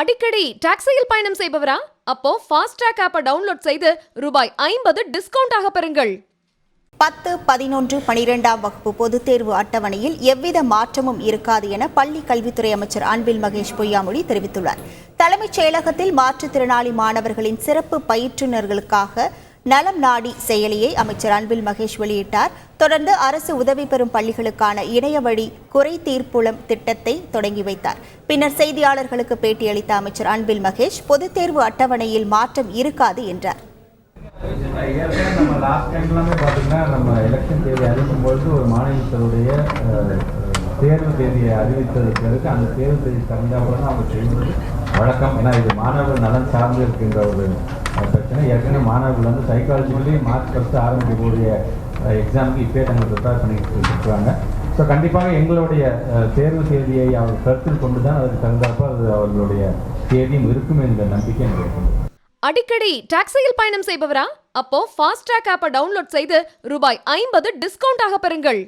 அடிக்கடி டாக்ஸியில் பயணம் செய்பவரா? அப்போ ஃபாஸ்ட்ராக் ஆப்பை டவுன்லோட் செய்து ரூபாய் ஐம்பது டிஸ்கவுண்ட் ஆக பெறுங்கள். பத்து பதினொன்று பனிரெண்டாம் வகுப்பு பொதுத் தேர்வு அட்டவணையில் எவ்வித மாற்றமும் இருக்காது என பள்ளி கல்வித்துறை அமைச்சர் அன்பில் மகேஷ் பொய்யாமொழி தெரிவித்துள்ளார். தலைமைச் செயலகத்தில் மாற்றுத்திறனாளி மாணவர்களின் சிறப்பு பயிற்றுநர்களுக்காக நலம் நாடி செயலியை அமைச்சர் அன்பில் மகேஷ் வெளியிட்டார். தொடர்ந்து அரசு உதவி பெறும் பள்ளிகளுக்கான இணைய வழி குறை தீர்ப்புளம் திட்டத்தை தொடங்கி வைத்தார். பின்னர் செய்தியாளர்களுக்கு பேட்டியளித்த அமைச்சர் அன்பில் மகேஷ் பொதுத் தேர்வு அட்டவணையில் மாற்றம் இருக்காது என்றார். ஏற்கனவே நம்ம லாஸ்ட் டைம் பார்த்தீங்கன்னா நம்ம எலெக்ஷன் தேதி அறிவிக்கும் ஒரு மாநிலத்தினுடைய தேர்வு தேதியை அறிவித்ததுக்கு பிறகு அந்த தேர்வு தேதி தகுந்தாப்புல தான் அவங்க செய்வது வழக்கம். ஏன்னா இது மாணவர்கள் நலன் சார்ந்து இருக்கின்ற ஒரு பிரச்சனை. ஏற்கனவே மாணவர்கள் வந்து சைக்காலஜிக்கலி மார்க் ஃபஸ்ட்டு ஆரம்பிக்கக்கூடிய எக்ஸாமுக்கு இப்போயே தங்களை ப்ரிப்பேர் பண்ணிட்டு இருக்கிறாங்க ஸோ கண்டிப்பாக எங்களுடைய தேர்வு தேதியை அவர் கருத்தில் கொண்டு தான் அதுக்கு தகுந்தாப்போ அது அவர்களுடைய தேதியும் இருக்கும் என்ற நம்பிக்கை எனக்கு அடிக்கடி டாக்ஸியில் பயணம் செய்பவரா? அப்போ ஃபாஸ்ட்ராக் ஆப்பை டவுன்லோட் செய்து ரூபாய் ஐம்பது டிஸ்கவுண்ட் ஆக பெறுங்கள்.